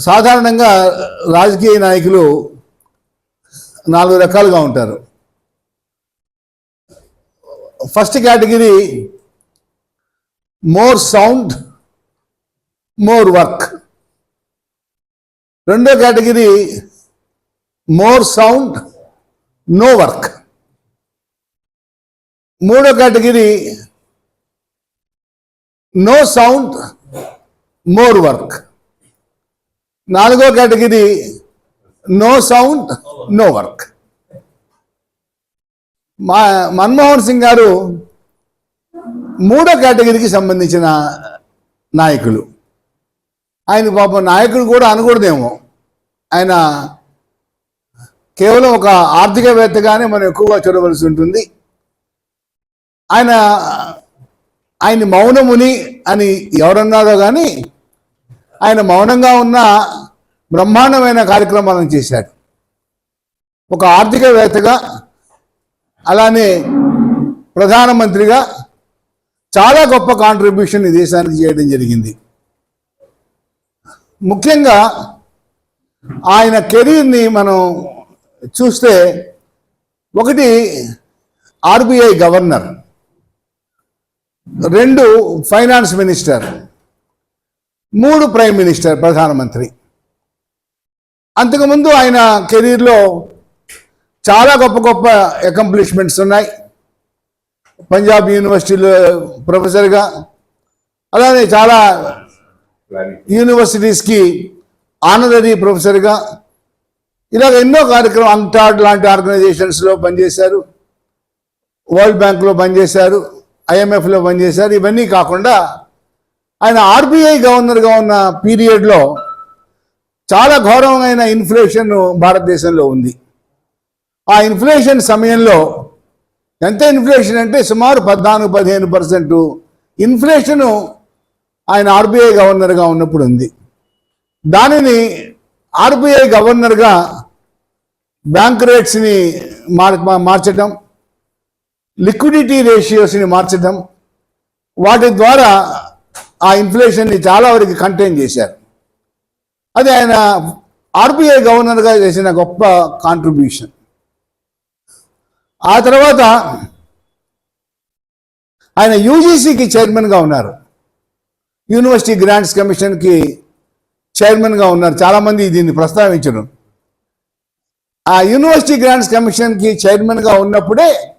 సాధారణంగా రాజకీయ నాయకులు నాలుగు రకాలుగా ఉంటారు. First category more sound more work. రెండో category more sound no work. మూడో category no sound more work నాలుగో category no sound no work మా మన్మోహన్ సింగ్ గారు మూడో కేటగిరీకి సంబంధించిన నాయకులు. ఆయన పాపం నాయకుడు కూడా అనకూడదేమో. ఆయన కేవలం ఒక ఆర్థికవేత్తగానే మనం ఎక్కువగా చూడవలసి ఉంటుంది. ఆయన ఆయన మౌనముని అని ఎవరన్నారో కానీ ఆయన మౌనంగా ఉన్న బ్రహ్మాండమైన కార్యక్రమాలను చేశాడు. ఒక ఆర్థికవేత్తగా అలానే ప్రధానమంత్రిగా చాలా గొప్ప కాంట్రిబ్యూషన్ ఈ దేశానికి చేయడం జరిగింది. ముఖ్యంగా ఆయన కెరీర్ని మనం చూస్తే ఒకటి ఆర్బీఐ గవర్నర్. రెండు ఫైనాన్స్ మినిస్టర్ మూడు ప్రైమ్ మినిస్టర్ ప్రధానమంత్రి. అంతకుముందు ఆయన కెరీర్లో చాలా గొప్ప గొప్ప అకంప్లిష్మెంట్స్ ఉన్నాయి. పంజాబ్ యూనివర్సిటీలో ప్రొఫెసర్గా అలానే చాలా యూనివర్సిటీస్కి ఆనరరీ ప్రొఫెసర్గా ఇలాగ ఎన్నో కార్యక్రమం అంటాడ్ లాంటి ఆర్గనైజేషన్స్లో పనిచేశారు. వరల్డ్ బ్యాంక్లో పనిచేశారు. ఐఎంఎఫ్లో పనిచేశారు. ఇవన్నీ కాకుండా ఆయన ఆర్బీఐ గవర్నర్గా ఉన్న పీరియడ్లో చాలా ఘోరమైన ఇన్ఫ్లేషన్ భారతదేశంలో ఉంది. ఆ ఇన్ఫ్లేషన్ సమయంలో ఎంత ఇన్ఫ్లేషన్ అంటే సుమారు పద్నాలుగు పదిహేను పర్సెంట్ ఇన్ఫ్లేషను ఆయన ఆర్బీఐ గవర్నర్గా ఉన్నప్పుడు ఉంది. దానిని ఆర్బీఐ గవర్నర్గా బ్యాంక్ రేట్స్ని మార్ మార్చడం లిక్విడిటీ రేషియోస్ని మార్చడం వాటి ద్వారా ఆ ఇన్ఫ్లేషన్ని చాలా వరకు కంటైన్ చేశారు. అది ఆయన ఆర్బీఐ గవర్నర్గా చేసిన గొప్ప కాంట్రిబ్యూషన్. ఆ తర్వాత ఆయన యూజీసీకి చైర్మన్గా ఉన్నారు. యూనివర్సిటీ గ్రాంట్స్ కమిషన్కి చైర్మన్గా ఉన్నారు. చాలామంది దీన్ని ప్రస్తావించడం ఆ యూనివర్సిటీ గ్రాంట్స్ కమిషన్కి చైర్మన్గా ఉన్నప్పుడే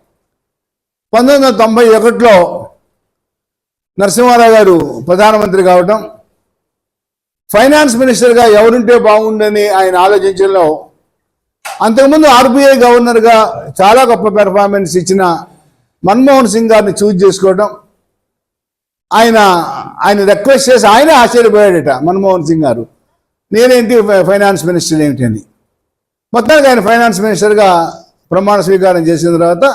పంతొమ్మిది వందల తొంభై ఒకటిలో నరసింహారావు గారు ప్రధానమంత్రి కావటం ఫైనాన్స్ మినిస్టర్గా ఎవరుంటే బాగుండని ఆయన ఆలోచించడంలో అంతకుముందు ఆర్బీఐ గవర్నర్గా చాలా గొప్ప పెర్ఫార్మెన్స్ ఇచ్చిన మన్మోహన్ సింగ్ గారిని చూజ్ చేసుకోవడం ఆయన ఆయన రిక్వెస్ట్ చేసి ఆయనే ఆశ్చర్యపోయాడట మన్మోహన్ సింగ్ గారు. నేనేంటి ఫై- ఫైనాన్స్ మినిస్టర్ ఏమిటి అని. మొత్తానికి ఆయన ఫైనాన్స్ మినిస్టర్గా ప్రమాణ స్వీకారం చేసిన తర్వాత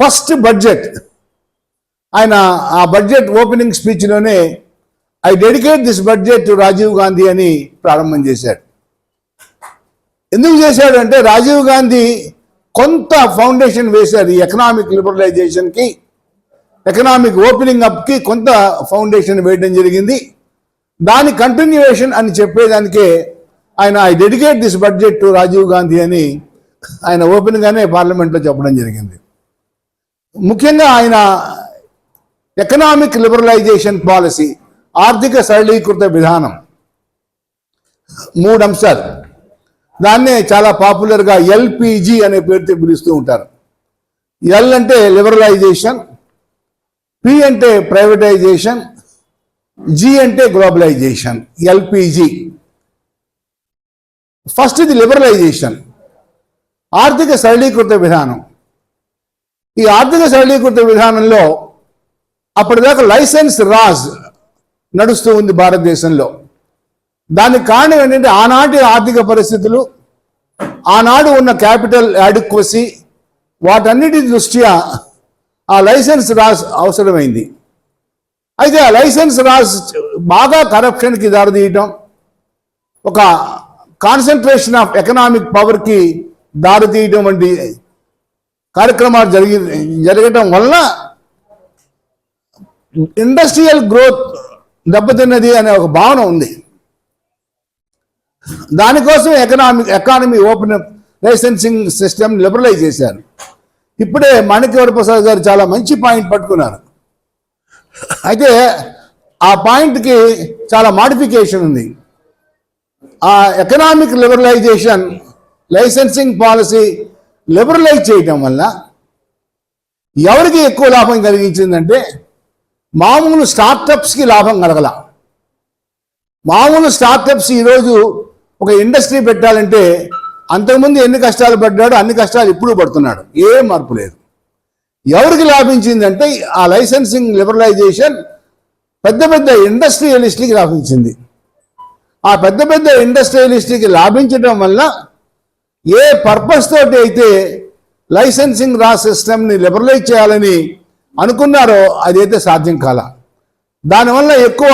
ఫస్ట్ బడ్జెట్. ఆయన ఆ budget opening స్పీచ్లోనే I dedicate this budget to Rajiv Gandhi అని ప్రారంభం చేశాడు. ఎందుకు చేశాడంటే రాజీవ్ గాంధీ కొంత ఫౌండేషన్ వేశారు ఈ ఎకనామిక్ లిబరలైజేషన్కి ఎకనామిక్ ఓపెనింగ్ అప్కి కొంత ఫౌండేషన్ వేయడం జరిగింది. దాని కంటిన్యూయేషన్ అని చెప్పేదానికే ఆయన I dedicate this budget to Rajiv Gandhi అని ఆయన ఓపెన్గానే పార్లమెంట్లో చెప్పడం జరిగింది. ముఖ్యంగా ఆయన ఎకనామిక్ లిబరలైజేషన్ పాలసీ ఆర్థిక సరళీకృత విధానం. మూడు అంశాలు. దాన్నే చాలా పాపులర్గా ఎల్పిజి అనే పేరుతో పిలుస్తూ ఉంటారు. ఎల్ అంటే లిబరలైజేషన్ పి అంటే ప్రైవేటైజేషన్ జి అంటే గ్లోబలైజేషన్ ఎల్పిజి. ఫస్ట్ ఇది లిబరలైజేషన్ ఆర్థిక సరళీకృత విధానం. ఈ ఆర్థిక సరళీకృత విధానంలో అప్పటిదాకా లైసెన్స్ రాజ్ నడుస్తూ ఉంది భారతదేశంలో. దానికి కారణం ఏంటంటే ఆనాటి ఆర్థిక పరిస్థితులు ఆనాడు ఉన్న క్యాపిటల్ యాడిక్వసీ వాటన్నిటి దృష్ట్యా ఆ లైసెన్స్ రాజ్ అవసరమైంది. అయితే ఆ లైసెన్స్ రాజ్ బాగా కరప్షన్కి దారితీయటం ఒక కాన్సన్ట్రేషన్ ఆఫ్ ఎకనామిక్ పవర్కి దారితీయటం వంటి కార్యక్రమాలు జరిగి జరగటం వలన ఇండస్ట్రియల్ గ్రోత్ దెబ్బతిన్నది అనే ఒక భావన ఉంది. దానికోసం economic economy open licensing system liberalise చేశారు. ఇప్పుడే మాణిక్యవర ప్రసాద్ గారు చాలా మంచి పాయింట్ పట్టుకున్నారు. అయితే ఆ పాయింట్కి చాలా మాడిఫికేషన్ ఉంది. ఆ economic liberalisation licensing policy liberalise చేయటం వల్ల ఎవరికి ఎక్కువ లాభం కలిగించిందంటే మామూలు స్టార్టప్స్కి లాభం కలగల. మామూలు స్టార్టప్స్ ఈరోజు ఒక ఇండస్ట్రీ పెట్టాలంటే అంతకుముందు ఎన్ని కష్టాలు పడ్డాడో అన్ని కష్టాలు ఇప్పుడు పడుతున్నాడు. ఏ మార్పు లేదు. ఎవరికి లాభించిందంటే ఆ లైసెన్సింగ్ లిబరలైజేషన్ పెద్ద పెద్ద ఇండస్ట్రియలిస్ట్కి లాభించింది. ఆ పెద్ద పెద్ద ఇండస్ట్రియలిస్ట్కి లాభించడం వల్ల ఏ పర్పస్ తోటి అయితే లైసెన్సింగ్ రా సిస్టమ్ని లిబరలైజ్ చేయాలని అనుకున్నారో అదైతే సాధ్యం కాల. దానివల్ల ఎక్కువ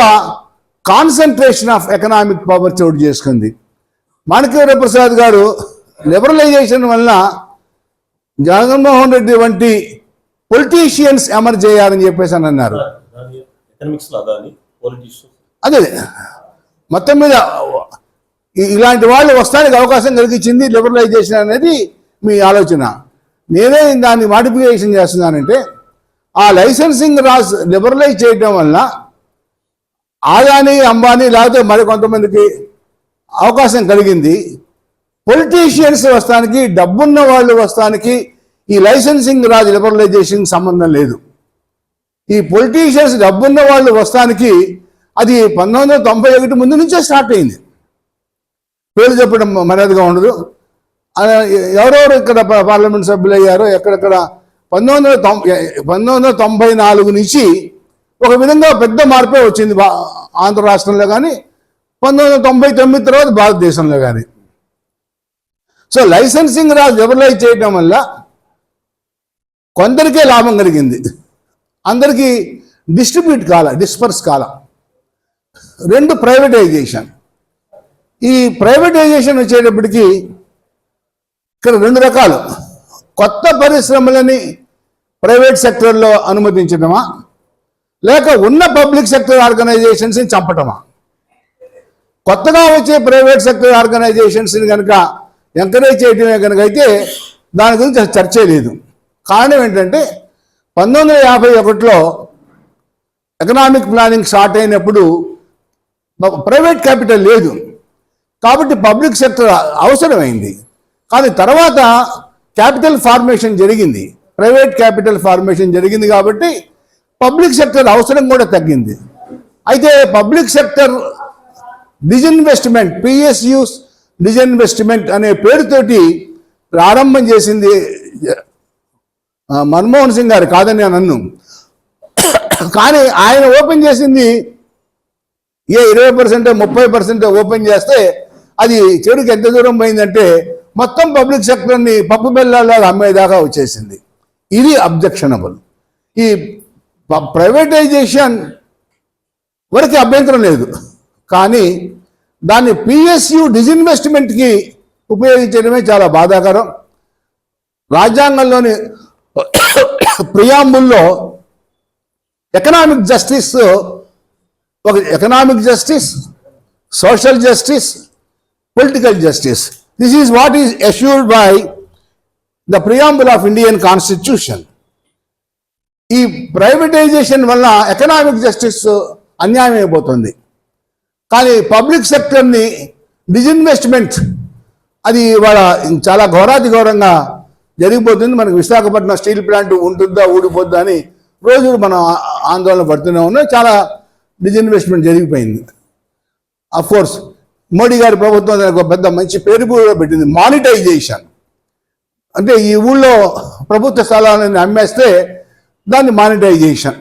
కాన్సన్ట్రేషన్ ఆఫ్ ఎకనామిక్ పవర్ చోటు చేసుకుంది. మాణిక్యవర ప్రసాద్ గారు లిబరలైజేషన్ వల్ల జగన్మోహన్ రెడ్డి వంటి పొలిటీషియన్స్ ఎమర్ చేయాలని చెప్పేసి అని అన్నారు. అదే. మొత్తం మీద ఇలాంటి వాళ్ళు వస్తానికి అవకాశం కలిగించింది లిబరలైజేషన్ అనేది మీ ఆలోచన. నేనే దాన్ని మాడిఫికేషన్ చేస్తున్నానంటే ఆ లైసెన్సింగ్ రాస్ లిబరలైజ్ చేయడం వల్ల ఆదాని అంబానీ లేకపోతే మరి కొంతమందికి అవకాశం కలిగింది. పొలిటీషియన్స్ వస్తానికి డబ్బున్న వాళ్ళు వస్తానికి ఈ లైసెన్సింగ్ రాజ్ లిబరలైజేషన్ సంబంధం లేదు. ఈ పొలిటీషియన్స్ డబ్బున్న వాళ్ళు వస్తానికి అది పంతొమ్మిది వందల తొంభై ఒకటి ముందు నుంచే స్టార్ట్ అయింది. పేరు చెప్పడం మర్యాదగా ఉండదు. ఎవరెవరు ఇక్కడ పార్లమెంట్ సభ్యులు అయ్యారో ఎక్కడెక్కడ పంతొమ్మిది వందల తొంభై పంతొమ్మిది వందల తొంభై నాలుగు నుంచి ఒక విధంగా పెద్ద మార్పే వచ్చింది ఆంధ్ర రాష్ట్రంలో కానీ పంతొమ్మిది వందల తొంభై తొమ్మిది తర్వాత భారతదేశంలో కానీ సో లైసెన్సింగ్ రా లిబరలైజ్ చేయడం వల్ల కొందరికే లాభం కలిగింది. అందరికీ డిస్ట్రిబ్యూట్ కాల డిస్పర్స్ కాల. రెండు ప్రైవేటైజేషన్. ఈ ప్రైవేటైజేషన్ వచ్చేటప్పటికి ఇక్కడ రెండు రకాలు. కొత్త పరిశ్రమలని ప్రైవేట్ సెక్టర్లో అనుమతించడమా లేక ఉన్న పబ్లిక్ సెక్టర్ ఆర్గనైజేషన్స్ని చంపటమా? కొత్తగా వచ్చే ప్రైవేట్ సెక్టర్ ఆర్గనైజేషన్స్ని కనుక ఎంకరేజ్ చేయడమే కనుక అయితే దాని గురించి చర్చే లేదు. కారణం ఏంటంటే పంతొమ్మిది వందల యాభై ఒకటిలో ఎకనామిక్ ప్లానింగ్ స్టార్ట్ అయినప్పుడు ప్రైవేట్ క్యాపిటల్ లేదు. కాబట్టి పబ్లిక్ సెక్టర్ అవసరమైంది. కానీ తర్వాత క్యాపిటల్ ఫార్మేషన్ జరిగింది. ప్రైవేట్ క్యాపిటల్ ఫార్మేషన్ జరిగింది కాబట్టి పబ్లిక్ సెక్టర్ అవసరం కూడా తగ్గింది. అయితే public sector disinvestment PSUs disinvestment అనే పేరుతోటి ప్రారంభం చేసింది మన్మోహన్ సింగ్ గారు కాదని నేను అన్ను కానీ ఆయన ఓపెన్ చేసింది ఏ ఇరవై పర్సెంట్ ముప్పై పర్సెంట్ ఓపెన్ చేస్తే అది చెడుకు ఎంత దూరం పోయిందంటే మొత్తం పబ్లిక్ సెక్టర్ని పప్పు బెల్లాలాగా అమ్మేదాకా వచ్చేసింది. ఇది అబ్జెక్షనబుల్ ఈ ప్రైవేటైజేషన్ వరకు అభ్యంతరం లేదు. కానీ దాన్ని పిఎస్యు డిజిన్వెస్ట్మెంట్కి ఉపయోగించడమే చాలా బాధాకరం. రాజ్యాంగంలోని ప్రియాంబుల్లో ఎకనామిక్ జస్టిస్ ఒక economic justice social justice political justice this is what is assured by the preamble of Indian constitution ఈ ప్రైవేటైజేషన్ వల్ల ఎకనామిక్ జస్టిస్ అన్యాయం అయిపోతుంది కానీ పబ్లిక్ సెక్టర్ని డిజిన్వెస్ట్మెంట్ అది వాళ్ళ చాలా ఘోరాతి ఘోరంగా జరిగిపోతుంది. మనకు విశాఖపట్నం స్టీల్ ప్లాంట్ ఉంటుందా ఊడిపోద్దా అని రోజు మనం ఆందోళన పడుతూనే ఉన్నాం చాలా డిజిన్వెస్ట్మెంట్ జరిగిపోయింది. అఫ్కోర్స్ మోడీ గారి ప్రభుత్వం దానికి ఒక పెద్ద మంచి పేరు కూడా పెట్టింది. మానిటైజేషన్ అంటే ఈ ఊళ్ళో ప్రభుత్వ స్థలాలను అమ్మేస్తే దాన్ని మానిటైజేషన్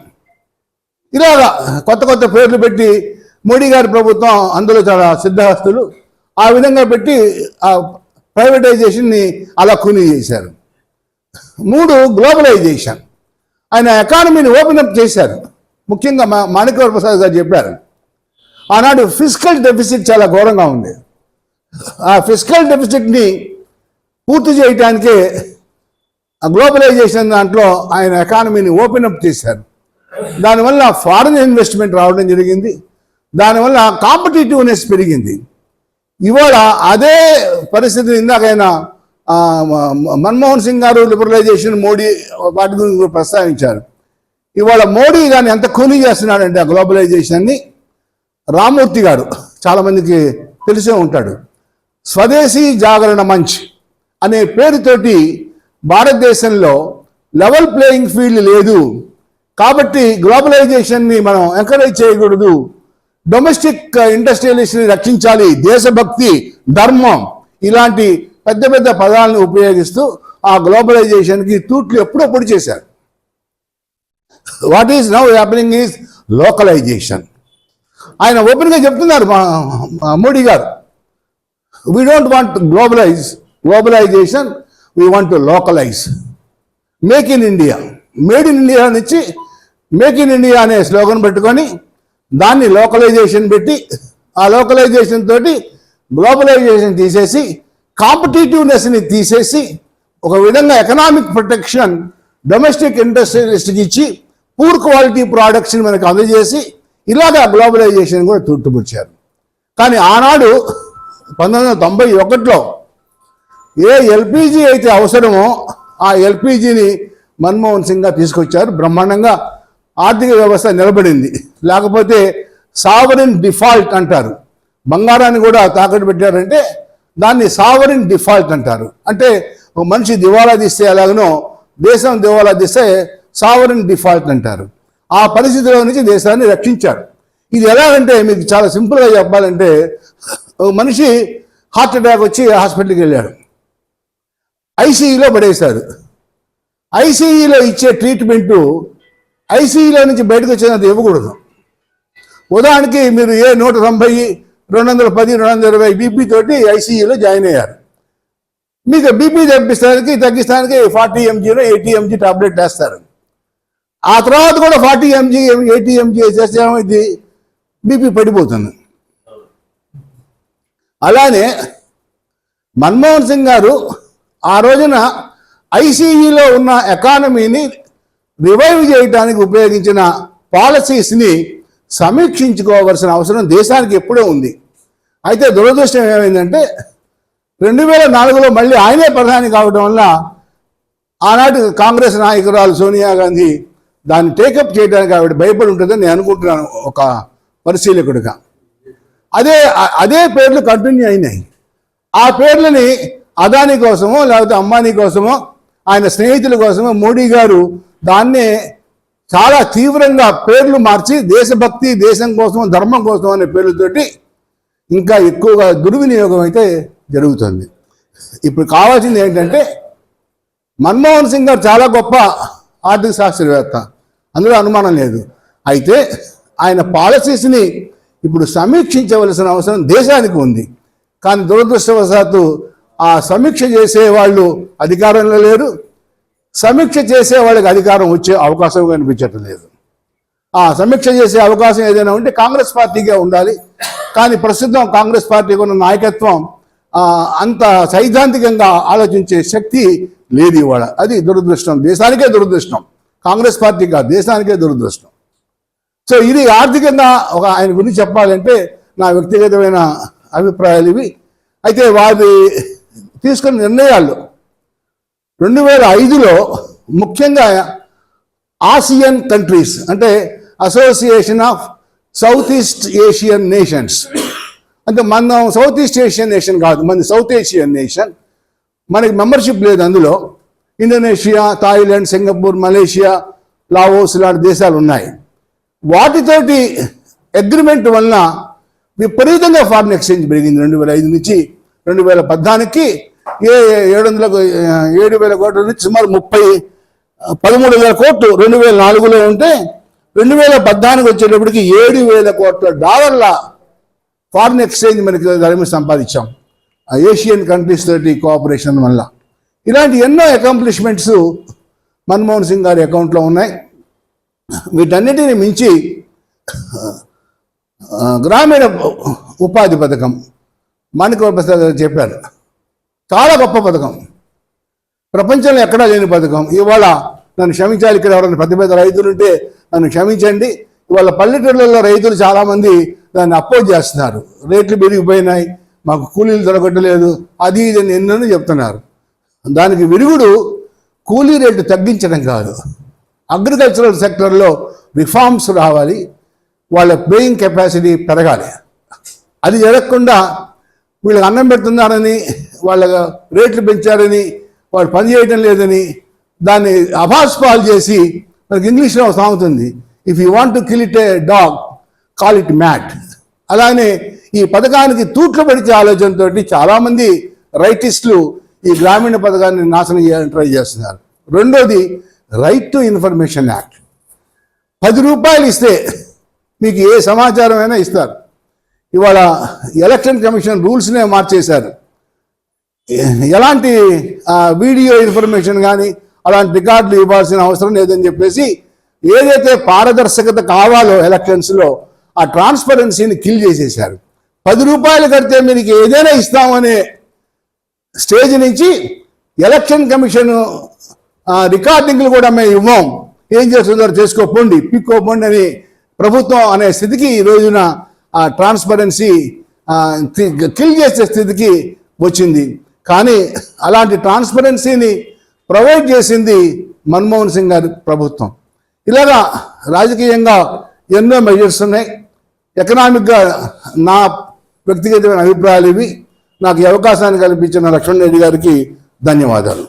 ఇలాగా కొత్త కొత్త పేర్లు పెట్టి మోడీ గారి ప్రభుత్వం అందులో చాలా సిద్ధహస్తులు. ఆ విధంగా పెట్టి ఆ ప్రైవేటైజేషన్ని అలా కూని చేశారు. మూడు గ్లోబలైజేషన్ ఆయన ఎకానమీని ఓపెన్ అప్ చేశారు. ముఖ్యంగా మా మాణిక్యవర ప్రసాద్ గారు చెప్పారు. ఆనాడు ఫిజికల్ డెఫిసిట్ చాలా ఘోరంగా ఉంది. ఆ ఫిజికల్ డెఫిసిట్ని పూర్తి చేయడానికే ఆ గ్లోబలైజేషన్ దాంట్లో ఆయన ఎకానమీని ఓపెన్ అప్ చేశారు. దానివల్ల ఫారిన్ ఇన్వెస్ట్మెంట్ రావడం జరిగింది. దానివల్ల కాంపిటేటివ్నెస్ పెరిగింది. ఇవాళ అదే పరిస్థితి ఇందాకైనా మన్మోహన్ సింగ్ గారు లిబరలైజేషన్ మోడీ వాటి గురించి ప్రస్తావించారు. ఇవాళ మోడీ దాన్ని ఎంత కూలీ చేస్తున్నాడంటే ఆ గ్లోబలైజేషన్ని రామూర్తి గారు చాలామందికి తెలిసే ఉంటాడు. స్వదేశీ జాగరణ మంచ్ అనే పేరుతోటి భారతదేశంలో లెవెల్ ప్లేయింగ్ ఫీల్డ్ లేదు. కాబట్టి గ్లోబలైజేషన్ని మనం ఎంకరేజ్ చేయకూడదు. డొమెస్టిక్ ఇండస్ట్రియలిస్ట్ని రక్షించాలి. దేశభక్తి ధర్మం ఇలాంటి పెద్ద పెద్ద పదాలను ఉపయోగిస్తూ ఆ గ్లోబలైజేషన్కి తూట్లు ఎప్పుడప్పుడు చేశారు. What is now happening is localisation ఆయన ఓపెన్గా చెప్తున్నారు మా మోడీ గారు. We don't want globalise globalisation we want to localise make in India made in India నుంచి మేక్ ఇన్ ఇండియా అనే స్లోగన్ పెట్టుకొని దాన్ని లోకలైజేషన్ పెట్టి ఆ లోకలైజేషన్ తోటి గ్లోబలైజేషన్ తీసేసి కాంపిటేటివ్నెస్ని తీసేసి ఒక విధంగా ఎకనామిక్ ప్రొటెక్షన్ డొమెస్టిక్ ఇండస్ట్రియలిస్ట్కి ఇచ్చి పూర్ క్వాలిటీ ప్రోడక్ట్స్ని మనకు అందజేసి ఇలాగా గ్లోబలైజేషన్ కూడా తుట్టుపుచ్చారు కానీ ఆనాడు పంతొమ్మిది వందల తొంభై ఒకటిలో ఏ ఎల్పిజి అయితే అవసరమో ఆ ఎల్పిజిని మన్మోహన్ సింగ్గా తీసుకొచ్చారు. బ్రహ్మాండంగా ఆర్థిక వ్యవస్థ నిలబడింది. లేకపోతే సావరిన్ డిఫాల్ట్ అంటారు. బంగారాన్ని కూడా తాకట్టు పెట్టారంటే దాన్ని సావరిన్ డిఫాల్ట్ అంటారు. అంటే ఒక మనిషి దివాలా తీస్తే ఎలాగనో దేశం దివాలా తీస్తే సావరిన్ డిఫాల్ట్ అంటారు. ఆ పరిస్థితిలో నుంచి దేశాన్ని రక్షించారు. ఇది ఎలాగంటే మీకు చాలా సింపుల్గా చెప్పాలంటే మనిషి హార్ట్ అటాక్ వచ్చి హాస్పిటల్కి వెళ్ళాడు. ఐసీఈలో పడేశారు ఐసీఈలో ఇచ్చే ట్రీట్మెంటు ఐసీఈలో నుంచి బయటకు వచ్చినంత ఇవ్వకూడదు. ఉదాహరణకి మీరు ఏ నూట తొంభై రెండు వందల పది రెండు వందల ఇరవై బీపీ తోటి ఐసీఈలో జాయిన్ అయ్యారు. మీకు బీపీ తగ్గిస్తానికి తగ్గిస్తానికి ఫార్టీ ఎంజీలో ఎయిటీ ఎంజీ టాబ్లెట్ వేస్తారు. ఆ తర్వాత కూడా ఫార్టీ ఎంజీ ఎయిటీ ఎంజీ చేస్తే ఏమైంది బీపీ పడిపోతుంది. అలానే మన్మోహన్ సింగ్ గారు ఆ రోజున ఐసీఈలో ఉన్న ఎకానమీని రివైవ్ చేయడానికి ఉపయోగించిన పాలసీస్ని సమీక్షించుకోవాల్సిన అవసరం దేశానికి ఎప్పుడూ ఉంది. అయితే దురదృష్టం ఏమైందంటే రెండు వేల నాలుగులో మళ్ళీ ఆయనే ప్రధాని కావడం వల్ల ఆనాటి కాంగ్రెస్ నాయకురాలు సోనియా గాంధీ దాన్ని టేకప్ చేయడానికి ఆవిడ భయపడి ఉంటుందని నేను అనుకుంటున్నాను ఒక పరిశీలకుడిగా. అదే అదే పేర్లు కంటిన్యూ అయినాయి. ఆ పేర్లని అదాని కోసమో లేకపోతే అంబానీ కోసమో ఆయన స్నేహితుల కోసమో మోడీ గారు దాన్నే చాలా తీవ్రంగా పేర్లు మార్చి దేశభక్తి దేశం కోసం ధర్మం కోసం అనే పేర్లతోటి ఇంకా ఎక్కువగా దుర్వినియోగం అయితే జరుగుతుంది. ఇప్పుడు కావాల్సింది ఏంటంటే మన్మోహన్ సింగ్ గారు చాలా గొప్ప ఆర్థిక శాస్త్రవేత్త. అందులో అనుమానం లేదు. అయితే ఆయన పాలసీస్ని ఇప్పుడు సమీక్షించవలసిన అవసరం దేశానికి ఉంది. కానీ దురదృష్టవశాత్తు ఆ సమీక్ష చేసే వాళ్ళు అధికారంలో లేరు. సమీక్ష చేసే వాళ్ళకి అధికారం వచ్చే అవకాశం కనిపించటం లేదు ఆ సమీక్ష చేసే అవకాశం ఏదైనా ఉంటే కాంగ్రెస్ పార్టీగా ఉండాలి. కానీ ప్రస్తుతం కాంగ్రెస్ పార్టీకి ఉన్న నాయకత్వం అంత సైద్ధాంతికంగా ఆలోచించే శక్తి లేదు ఇవాళ. అది దురదృష్టం. దేశానికే దురదృష్టం. కాంగ్రెస్ పార్టీ కాదు దేశానికే దురదృష్టం. సో ఇది ఆర్థికంగా ఒక ఆయన గురించి చెప్పాలంటే నా వ్యక్తిగతమైన అభిప్రాయాలు ఇవి. అయితే వారి తీసుకున్న నిర్ణయాలు రెండు వేల ఐదులో ముఖ్యంగా ఆసియన్ కంట్రీస్ అంటే association of south east Asian nations. అంటే మనం సౌత్ ఈస్ట్ ఏషియన్ నేషన్ కాదు మన సౌత్ ఏషియన్ నేషన్. మనకి మెంబర్షిప్ లేదు అందులో. Indonesia Thailand Singapore Malaysia Laos లాంటి దేశాలు ఉన్నాయి వాటితోటి అగ్రిమెంట్ వలన విపరీతంగా ఫారిన్ ఎక్స్చేంజ్ పెరిగింది రెండు వేల ఐదు నుంచి రెండు వేల పద్నాలుగుకి ఏ ఏడు వందల ఏడు వేల కోట్ల నుంచి సుమారు ముప్పై పదమూడు వేల కోట్లు రెండు వేల నాలుగులో ఉంటే రెండు వేల పద్నాలుగు వచ్చేటప్పటికి ఏడు వేల కోట్ల డాలర్ల ఫారిన్ ఎక్స్చేంజ్ మనకి దాని సంపాదించాం. ఆ ఏషియన్ కంట్రీస్ తోటి కోఆపరేషన్ వల్ల ఇలాంటి ఎన్నో అకాంప్లిష్మెంట్స్ మన్మోహన్ సింగ్ గారి అకౌంట్లో ఉన్నాయి. వీటన్నిటిని మించి గ్రామీణ ఉపాధి పథకం మాణిక ప్రసాద్ గారు చెప్పారు. చాలా గొప్ప పథకం. ప్రపంచంలో ఎక్కడా లేని పథకం. ఇవాళ నన్ను క్షమించాలి ఇక్కడ ఎవరైనా పెద్ద పెద్ద రైతులు ఉంటే నన్ను క్షమించండి. ఇవాళ పల్లెటూళ్ళలో రైతులు చాలామంది దాన్ని అపోజ్ చేస్తున్నారు. రేట్లు పెరిగిపోయినాయి మాకు కూలీలు దొరకట్లేదు అది ఇది అని ఎన్నో చెప్తున్నారు. దానికి విరుగుడు కూలీ రేటు తగ్గించడం కాదు. అగ్రికల్చరల్ సెక్టర్లో రిఫార్మ్స్ రావాలి వాళ్ళ పేయింగ్ కెపాసిటీ పెరగాలి. అది జరగకుండా వీళ్ళకి అన్నం పెడుతున్నారని వాళ్ళ రేట్లు పెంచారని వాళ్ళు పని చేయడం లేదని దాన్ని అభాస్పాలు చేసి మనకి ఇంగ్లీష్లో సాగుతుంది if you want to kill it a dog call it mad అలానే ఈ పథకానికి తూట్లు పడిచే ఆలోచనతోటి చాలామంది రైటిస్టులు ఈ గ్రామీణ పథకాన్ని నాశనం చేయాలని ట్రై చేస్తున్నారు. రెండోది రైట్ టు ఇన్ఫర్మేషన్ యాక్ట్ పది రూపాయలు ఇస్తే మీకు ఏ సమాచారం అయినా ఇస్తారు. ఇవాళ ఎలక్షన్ కమిషన్ రూల్స్నే మార్చేశారు. ఎలాంటి వీడియో ఇన్ఫర్మేషన్ కానీ అలాంటి రికార్డులు ఇవ్వాల్సిన అవసరం లేదని చెప్పేసి ఏదైతే పారదర్శకత కావాలో ఎలక్షన్స్లో ఆ ట్రాన్స్పరెన్సీని కిల్ చేసేశారు. పది రూపాయలు కడితే మీకు ఏదైనా ఇస్తామనే స్టేజ్ నుంచి ఎలక్షన్ కమిషన్ రికార్డింగ్లు కూడా మేము ఇవ్వం. ఏం చేస్తుందో చేసుకోపోండి పిక్కోపోండి అని ప్రభుత్వం అనే స్థితికి ఈ రోజున ఆ ట్రాన్స్పరెన్సీ కిల్ చేసే స్థితికి వచ్చింది. కానీ అలాంటి ట్రాన్స్పరెన్సీని ప్రొవైడ్ చేసింది మన్మోహన్ సింగ్ గారి ప్రభుత్వం. ఇలాగా రాజకీయంగా ఎన్నో మెజర్స్ ఉన్నాయి. ఎకనామిక్గా నా వ్యక్తిగతమైన అభిప్రాయాలు ఇవి. నాకు ఈ అవకాశాన్ని కల్పించిన లక్ష్మణ్ రెడ్డి గారికి ధన్యవాదాలు.